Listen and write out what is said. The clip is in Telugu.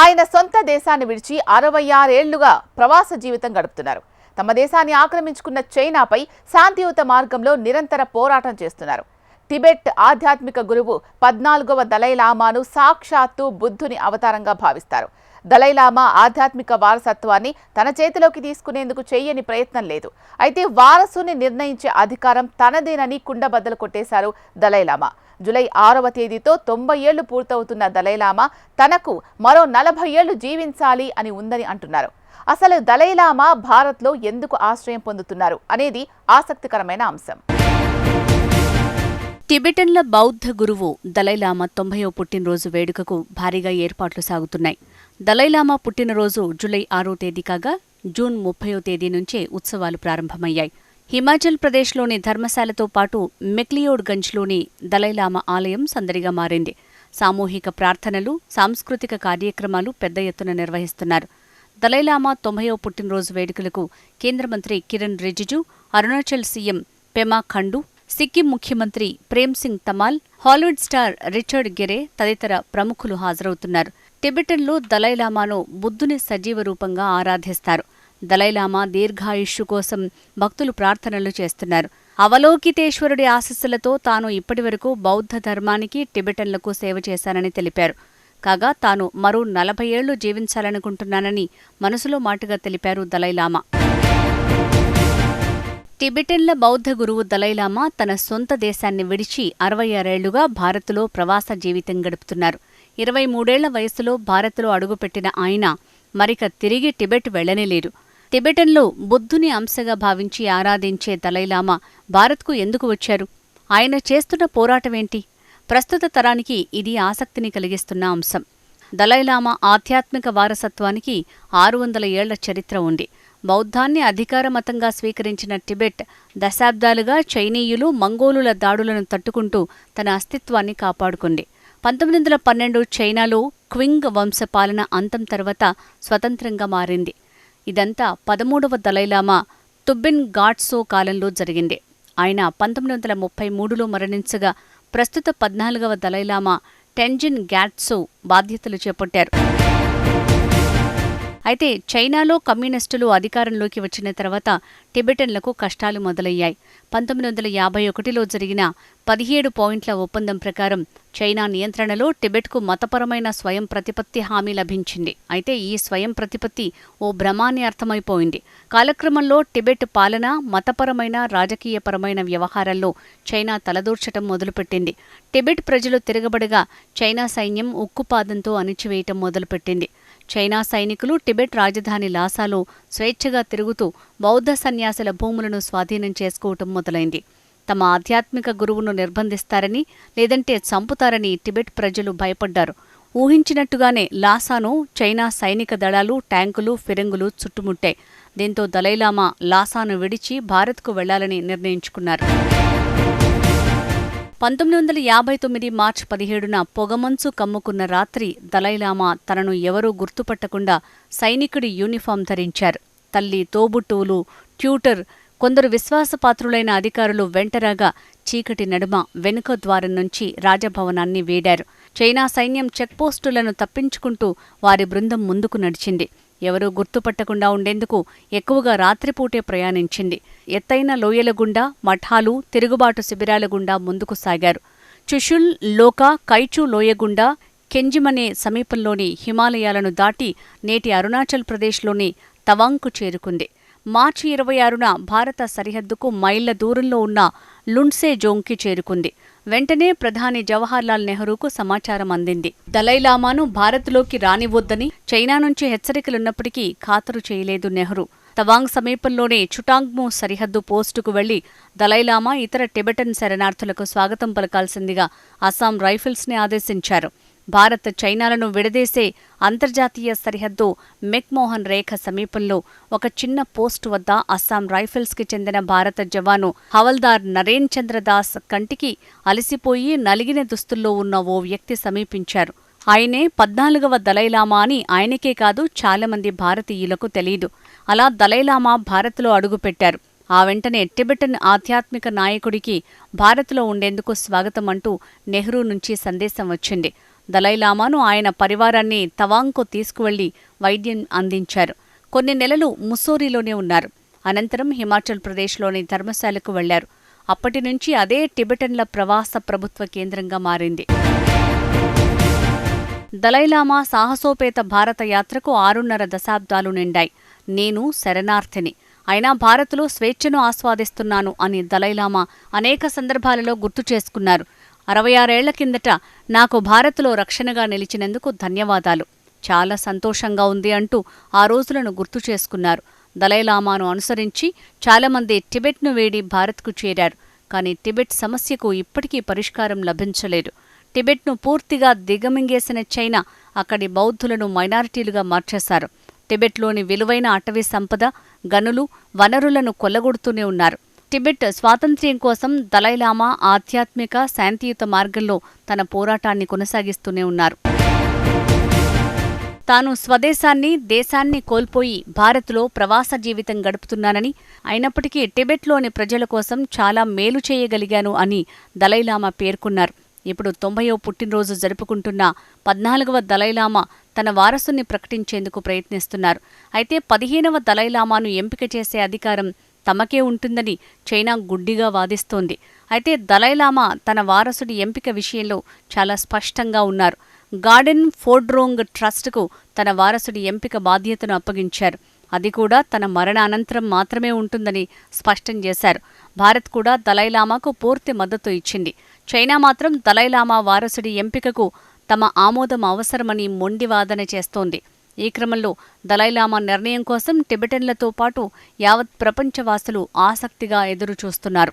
ఆయన సొంత దేశాన్ని విడిచి అరవై ఆరేళ్ళుగా ప్రవాస జీవితం గడుపుతున్నారు. తమ దేశాన్ని ఆక్రమించుకున్న చైనాపై శాంతియుత మార్గంలో నిరంతర పోరాటం చేస్తున్నారు. టిబెట్ ఆధ్యాత్మిక గురువు పద్నాలుగవ దలైలామాను సాక్షాత్తు బుద్ధుని అవతారంగా భావిస్తారు. దలైలామా ఆధ్యాత్మిక వారసత్వాన్ని తన చేతిలోకి తీసుకునేందుకు చేయని ప్రయత్నం లేదు. అయితే వారసుని నిర్ణయించే అధికారం తనదేనని కుండబద్దలు కొట్టేశారు దలైలామా. జులై ఆరవ తేదీతో తొంభై ఏళ్ళు పూర్తవుతున్న దలైలామా తనకు మరో నలభై ఏళ్ళు జీవించాలి అని ఉందని అంటున్నారు. అసలు దలైలామా భారత్లో ఎందుకు ఆశ్రయం పొందుతున్నారు అనేది ఆసక్తికరమైన అంశం. టిబెటన్ల బౌద్ధ గురువు దలైలామా తొంభయో పుట్టినరోజు వేడుకకు భారీగా ఏర్పాట్లు సాగుతున్నాయి. దలైలామా పుట్టినరోజు జులై ఆరో తేదీ కాగా జూన్ ముప్పయో తేదీ నుంచే ఉత్సవాలు ప్రారంభమయ్యాయి. హిమాచల్ ప్రదేశ్లోని ధర్మశాలతో పాటు మెక్లియోడ్గంజ్లోని దలైలామా ఆలయం సందడిగా మారింది. సామూహిక ప్రార్థనలు సాంస్కృతిక కార్యక్రమాలు పెద్ద ఎత్తున నిర్వహిస్తున్నారు. దలైలామా తొంభయో పుట్టినరోజు వేడుకలకు కేంద్ర మంత్రి కిరణ్ రిజిజు అరుణాచల్ సీఎం పెమా ఖండు సిక్కిం ముఖ్యమంత్రి Prem Singh Tamang Hollywood star Richard Gere తదితర ప్రముఖులు హాజరవుతున్నారు. టిబెటన్లో దలైలామాను బుద్ధుని సజీవ రూపంగా ఆరాధిస్తారు. దలైలామా దీర్ఘాయుష్షు కోసం భక్తులు ప్రార్థనలు చేస్తున్నారు. అవలోకితేశ్వరుడి ఆశస్సులతో తాను ఇప్పటివరకు బౌద్ధ ధర్మానికి టిబెటన్లకు సేవ చేశానని తెలిపారు. కాగా తాను మరో నలభై ఏళ్ళు జీవించాలనుకుంటున్నానని మనసులో మాటగా తెలిపారు దలైలామా. టిబెటన్ల బౌద్ధ గురువు దలైలామా తన సొంత దేశాన్ని విడిచి అరవై ఆరేళ్ళుగా భారత్లో ప్రవాస జీవితం గడుపుతున్నారు. ఇరవై మూడేళ్ళ వయసులో భారత్లో అడుగుపెట్టిన ఆయన మరిక తిరిగి టిబెట్ వెళ్ళనేలేరు టిబెటన్లో బుద్ధుని అంశగా భావించి ఆరాధించే దలైలామా భారత్కు ఎందుకు వచ్చారు? ఆయన చేస్తున్న పోరాటమేంటి? ప్రస్తుత తరానికి ఇది ఆసక్తిని కలిగిస్తున్న అంశం. దలైలామా ఆధ్యాత్మిక వారసత్వానికి ఆరు వందల ఏళ్ళ చరిత్ర ఉంది. బౌద్ధాన్ని అధికార మతంగా స్వీకరించిన టిబెట్ దశాబ్దాలుగా చైనీయులు మంగోలుల దాడులను తట్టుకుంటూ తన అస్తిత్వాన్ని కాపాడుకుంది. పంతొమ్మిది వందల పన్నెండు చైనాలో క్వింగ్ వంశపాలన అంతం తర్వాత స్వతంత్రంగా మారింది. ఇదంతా పదమూడవ దలైలామా తుబ్బిన్ గాడ్సో కాలంలో జరిగింది. ఆయన పంతొమ్మిది వందల ముప్పై మూడులో మరణించగా ప్రస్తుత పద్నాలుగవ దలైలామా టెంజిన్ గ్యాట్సో బాధ్యతలు చేపట్టారు. అయితే చైనాలో కమ్యూనిస్టులు అధికారంలోకి వచ్చిన తర్వాత టిబెటన్లకు కష్టాలు మొదలయ్యాయి. పంతొమ్మిది వందల యాభై ఒకటిలో జరిగిన పదిహేడు పాయింట్ల ఒప్పందం ప్రకారం చైనా నియంత్రణలో టిబెట్కు మతపరమైన స్వయం ప్రతిపత్తి హామీ లభించింది. అయితే ఈ స్వయం ప్రతిపత్తి ఓ భ్రమాన్ని అర్థమైపోయింది. కాలక్రమంలో టిబెట్ పాలన మతపరమైన రాజకీయపరమైన వ్యవహారాల్లో చైనా తలదూర్చటం మొదలుపెట్టింది. టిబెట్ ప్రజలు తిరగబడగా చైనా సైన్యం ఉక్కుపాదంతో అణిచివేయటం మొదలుపెట్టింది. చైనా సైనికులు టిబెట్ రాజధాని లాసాలో స్వేచ్ఛగా తిరుగుతూ బౌద్ధ సన్యాసుల భూములను స్వాధీనం చేసుకోవటం మొదలైంది. తమ ఆధ్యాత్మిక గురువును నిర్బంధిస్తారని లేదంటే చంపుతారని టిబెట్ ప్రజలు భయపడ్డారు. ఊహించినట్టుగానే లాసాను చైనా సైనిక దళాలు ట్యాంకులు ఫిరంగులు చుట్టుముట్టాయి. దీంతో దలైలామా లాసాను విడిచి భారత్కు వెళ్ళాలని నిర్ణయించుకున్నారు. పంతొమ్మిది వందల యాభై తొమ్మిది మార్చి పదిహేడున పొగమంచు కమ్ముకున్న రాత్రి దలైలామా తనను ఎవరూ గుర్తుపట్టకుండా సైనికుడి యూనిఫామ్ ధరించారు. తల్లి తోబుట్టువులు ట్యూటర్ కొందరు విశ్వాసపాత్రులైన అధికారులు వెంటరాగా చీకటి నడుమ వెనుక ద్వారం నుంచి రాజభవనాన్ని వేడారు. చైనా సైన్యం చెక్పోస్టులను తప్పించుకుంటూ వారి బృందం ముందుకు నడిచింది. ఎవరూ గుర్తుపట్టకుండా ఉండేందుకు ఎక్కువగా రాత్రిపూటే ప్రయాణించింది. ఎత్తైన లోయల గుండా మఠాలు తిరుగుబాటు శిబిరాల గుండా ముందుకు సాగారు. చుషుల్ లోకా కైచు లోయ గుండా కెంజిమనే సమీపంలోని హిమాలయాలను దాటి నేటి అరుణాచల్ ప్రదేశ్లోని తవాంగ్కు చేరుకుంది. మార్చి ఇరవై ఆరున భారత సరిహద్దుకు మైళ్ళ దూరంలో ఉన్న లుండ్సే జోంగ్కి చేరుకుంది. వెంటనే ప్రధాని జవహర్లాల్ నెహ్రూకు సమాచారం అందింది. దలైలామాను భారత్లోకి రానివద్దని చైనా నుంచి హెచ్చరికలున్నప్పటికీ ఖాతరు చేయలేదు నెహ్రూ. తవాంగ్ సమీపంలోనే చుటాంగ్మో సరిహద్దు పోస్టుకు వెళ్ళి దలైలామా ఇతర టిబెటన్ శరణార్థులకు స్వాగతం పలకాల్సిందిగా అస్సాం రైఫిల్స్ని ఆదేశించారు. భారత్ చైనాలను విడదీసే అంతర్జాతీయ సరిహద్దు మెక్మోహన్ రేఖ సమీపంలో ఒక చిన్న పోస్టు వద్ద అస్సాం రైఫిల్స్కి చెందిన భారత జవాను హవల్దార్ నరేన్ చంద్ర దాస్ కంటికి అలసిపోయి నలిగిన దుస్తుల్లో ఉన్న ఓ వ్యక్తి సమీపించారు. ఆయనే పద్నాలుగవ దలైలామా అని ఆయనకే కాదు చాలామంది భారతీయులకు తెలియదు అలా దలైలామా భారత్లో అడుగుపెట్టారు. ఆ వెంటనే టిబెటన్ ఆధ్యాత్మిక నాయకుడికి భారత్లో ఉండేందుకు స్వాగతం అంటూ నెహ్రూ నుంచి సందేశం వచ్చింది. దలైలామాను ఆయన పరివారాన్ని తవాంగ్కు తీసుకువెళ్ళి వైద్యం అందించారు. కొన్ని నెలలు ముస్సోరీలోనే ఉన్నారు. అనంతరం హిమాచల్ ప్రదేశ్లోని ధర్మశాలకు వెళ్ళారు. అప్పటి నుంచి అదే టిబెటన్ల ప్రవాస ప్రభుత్వ కేంద్రంగా మారింది. దలైలామా సాహసోపేత భారత యాత్రకు ఆరున్నర దశాబ్దాలు నిండాయి. నేను శరణార్థిని. అయినా భారత్లో స్వేచ్ఛను ఆస్వాదిస్తున్నాను అని దలైలామా అనేక సందర్భాలలో గుర్తు చేసుకున్నారు. అరవై ఆరేళ్ళ కిందట నాకు భారత్లో రక్షణగా నిలిచినందుకు ధన్యవాదాలు. చాలా సంతోషంగా ఉంది అంటూ ఆ రోజులను గుర్తు చేసుకున్నారు. దలైలామాను అనుసరించి చాలామంది టిబెట్ను వేడి భారత్కు చేరారు. కానీ టిబెట్ సమస్యకు ఇప్పటికీ పరిష్కారం లభించలేదు. టిబెట్ను పూర్తిగా దిగమింగేసిన చైనా అక్కడి బౌద్ధులను మైనారిటీలుగా మార్చేశారు. టిబెట్లోని విలువైన అటవీ సంపద గనులు వనరులను కొల్లగొడుతూనే ఉన్నారు. టిబెట్ స్వాతంత్ర్యం కోసం దలైలామా ఆధ్యాత్మిక శాంతియుత మార్గంలో తన పోరాటాన్ని కొనసాగిస్తూనే ఉన్నారు. తాను స్వదేశాన్ని దేశాన్ని కోల్పోయి భారత్లో ప్రవాస జీవితం గడుపుతున్నానని అయినప్పటికీ టిబెట్లోని ప్రజల కోసం చాలా మేలు చేయగలిగాను అని దలైలామా పేర్కొన్నారు. ఇప్పుడు తొంభయో పుట్టినరోజు జరుపుకుంటున్న పద్నాలుగవ దలైలామా తన వారసుని ప్రకటించేందుకు ప్రయత్నిస్తున్నారు. అయితే పదిహేనవ దలైలామాను ఎంపిక చేసే అధికారం తమకే ఉంటుందని చైనా గుడ్డిగా వాదిస్తోంది. అయితే దలైలామా తన వారసుడి ఎంపిక విషయంలో చాలా స్పష్టంగా ఉన్నారు. గార్డెన్ ఫోర్డ్రోంగ్ ట్రస్ట్కు తన వారసుడి ఎంపిక బాధ్యతను అప్పగించారు. అది కూడా తన మరణ అనంతరం మాత్రమే ఉంటుందని స్పష్టం చేశారు. భారత్ కూడా దలైలామాకు పూర్తి మద్దతు ఇచ్చింది. చైనా మాత్రం దలైలామా వారసుడి ఎంపికకు తమ ఆమోదం అవసరమని మొండి వాదన చేస్తోంది. ఈ క్రమంలో దలైలామా నిర్ణయం కోసం టిబెటన్లతో పాటు యావత్ ప్రపంచవాసులు ఆసక్తిగా ఎదురుచూస్తున్నారు.